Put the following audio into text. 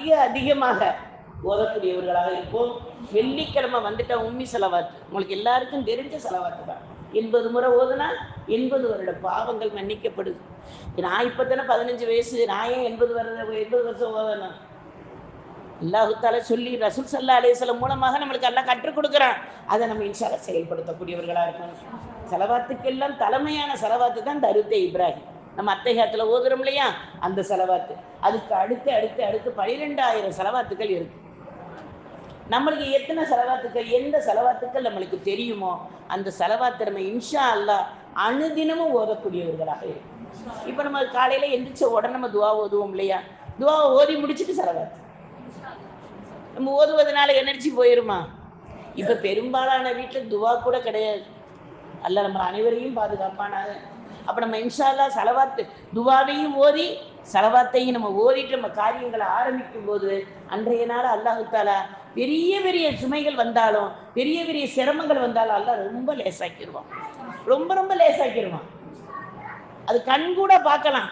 அதிக அதிகமாக ஓதக்கூடியவர்களாக இருப்போம். வெள்ளிக்கிழமை வந்துட்டா உம்மி செலவாத்து. உங்களுக்கு எல்லாருக்கும் தெரிஞ்ச செலவாத்து தான். எண்பது முறை ஓதுனா எண்பது வருட பாவங்கள் மன்னிக்கப்படுது. நான் இப்போ தானே பதினஞ்சு வயசு நான் ஏன் எண்பது வருட எண்பது வருஷம் ஓதணும்? அல்லாஹுத்தால சொல்லி ரசூல் சல்லா அலிஸ்லம் மூலமாக நம்மளுக்கு எல்லாம் கற்றுக் கொடுக்குறான். அதை நம்ம இன்ஷால செயல்படுத்தக்கூடியவர்களாக இருக்கணும். செலவாத்துக்கெல்லாம் தலைமையான செலவாத்து தான் தருத்தே இப்ராஹிம். நம்ம அத்தைகாத்துல ஓதுறோம் இல்லையா? அந்த செலவாத்து. அதுக்கு அடுத்து அடுத்து அடுத்து பனிரெண்டாயிரம் செலவாத்துக்கள் இருக்கு. நம்மளுக்கு எத்தனை செலவாத்துக்கள் எந்த செலவாத்துக்கள் நம்மளுக்கு தெரியுமோ அந்த செலவாத்து நம்ம இன்ஷா அல்லாஹ் அனுதினமும் ஓதக்கூடியவர்களாக இருக்கும். இப்போ நம்ம காலையில எந்திரிச்ச உடனே நம்ம துவா ஓதுவோம் இல்லையா? துவாவை ஓதி முடிச்சுட்டு செலவாத்து. நம்ம ஓதுவதனால எனர்ஜி போயிருமா? இப்போ பெரும்பாலான வீட்டில் துவா கூட கிடையாது. அல்ல நம்ம அனைவரையும் பாதுகாப்பானாக. அப்போ நம்ம இன்ஷால்லா செலவாத்து துவாவையும் ஓதி செலவாத்தையும் நம்ம ஓதிட்டு நம்ம காரியங்களை ஆரம்பிக்கும் போது அன்றைய நாள் அல்லாஹு தாலா பெரிய பெரிய சுமைகள் வந்தாலும் பெரிய பெரிய சிரமங்கள் வந்தாலும் அல்லாஹ் ரொம்ப லேசாக்கிடுவான் ரொம்ப ரொம்ப லேசாக்கிடுவான் அது கண் கூட பார்க்கலாம்.